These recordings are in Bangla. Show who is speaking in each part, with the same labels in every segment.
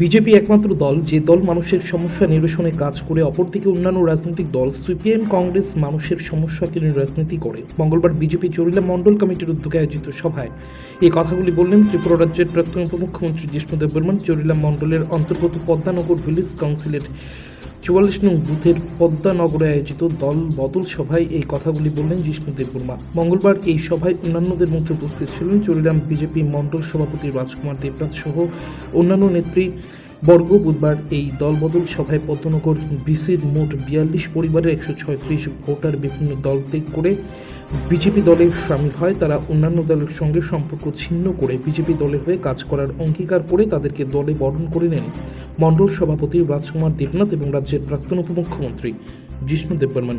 Speaker 1: বিজেপি একমাত্র দল যে দল মানুষের সমস্যা নিরসনে কাজ করে, অপরদিকে অন্যান্য রাজনৈতিক দল সিপিএম, কংগ্রেস মানুষের সমস্যাকে রাজনীতি করে। মঙ্গলবার বিজেপি চরিলা মণ্ডল কমিটির উদ্যোগে আয়োজিত সভায় এই কথাগুলি বললেন ত্রিপুরা রাজ্যের প্রাক্তন উপমুখ্যমন্ত্রী জিষ্ণুদেব বর্মন। চরিলা মণ্ডলের অন্তর্গত পদ্মানগর ভিলেজ কাউন্সিলের চুয়াল্লিশ নং বুথের পদ্মানগরে আয়োজিত দল বদল সভায় এই কথাগুলি বললেন জিষ্ণু দেববর্মা মঙ্গলবার এই সভায় অন্যান্যদের মধ্যে উপস্থিত ছিলেন চুরিরাম বিজেপি মণ্ডল সভাপতি রাজকুমার দেবনাথ সহ অন্যান্য নেত্রী বর্গ বুধবার এই দলবদল সভায় পদ্মনগর বিসির মোট বিয়াল্লিশ পরিবারের একশো ছয়ত্রিশ ভোটার বিভিন্ন দল ত্যাগ করে বিজেপি দলে সামিল হয়। তারা অন্যান্য দলের সঙ্গে সম্পর্ক ছিন্ন করে বিজেপি দলের হয়ে কাজ করার অঙ্গীকার করে তাদেরকে দলে বরণ করে নেন মণ্ডল সভাপতি রাজকুমার দেবনাথ এবং রাজ্যের প্রাক্তন উপমুখ্যমন্ত্রী জিষ্ণু দেববর্মন।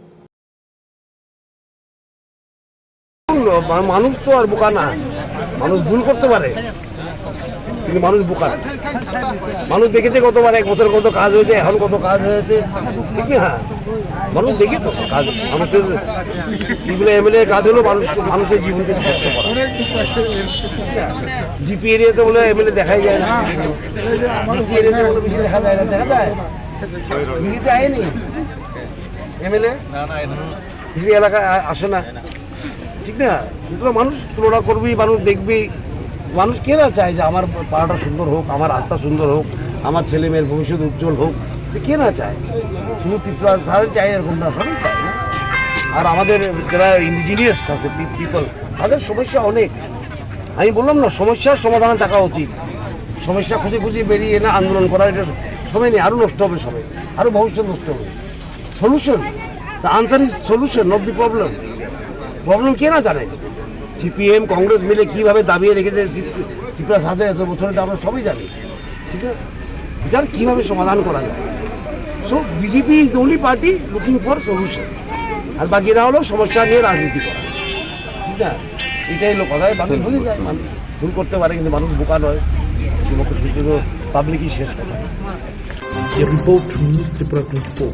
Speaker 2: মানুষ তো আর বোকা না। মানুষ ভুল করতে পারে। কিন্তু মানুষ বোকা। মানুষ দেখেছে কতবার এক বছর কত কাজ হয়েছে এখন কত কাজ হয়েছে। ঠিক না? হ্যাঁ মানুষ দেখে তো কাজ মানুষের এগুলো এমএলএ কাজ হলো মানুষ মানুষের জীবনকে স্পষ্ট করা। জিপি এরিয়াতে বলে এমএলএ দেখাই যায় না। ডিসি এরিয়াতে বলে বেশি দেখা যায় না। দেখা যায়? দিদিতে আয়নি? এমএলএ বেশি আসে না? ঠিক না? সুতরাং মানুষ তুলনা করবি, মানুষ দেখবি। মানুষ কে না চায় যে আমার পাড়াটা সুন্দর হোক, আমার রাস্তা সুন্দর হোক, আমার ছেলে মেয়ের ভবিষ্যৎ উজ্জ্বল হোক? কে না চায়? শুধু ত্রিপুরা চায় এরকম না, সবাই চায় না। আর আমাদের যারা ইন্ডিজিনিয়াস আছে পিপল তাদের সমস্যা অনেক। আমি বললাম না, সমস্যার সমাধানে থাকা উচিত। সমস্যা খুঁজে খুঁজে বেরিয়ে না আন্দোলন করা, এটা সময় নেই। আরও নষ্ট হবে সময় আরও ভবিষ্যৎ নষ্ট হবে। Solution the answer is solution not the problem problem কে না জানে? সিপিএম কংগ্রেস মিলে কীভাবে দাবিয়ে রেখেছে ত্রিপুরা সাথে এত বছর এটা আমরা সবাই জানি। ঠিক আছে? যার কীভাবে সমাধান করা যায়? So BJP is the only party looking for solution আর বাকিরা হলো সমস্যা নিয়ে রাজনীতি করা। ঠিক না? এটাই হলো কথা। মানুষ ভুলে যায়। মানুষ ভুল করতে পারে কিন্তু মানুষ বোকা নয়। ডেমোক্রেসি তো পাবলিকই শেষ কথা।
Speaker 1: Report news Tripura twenty four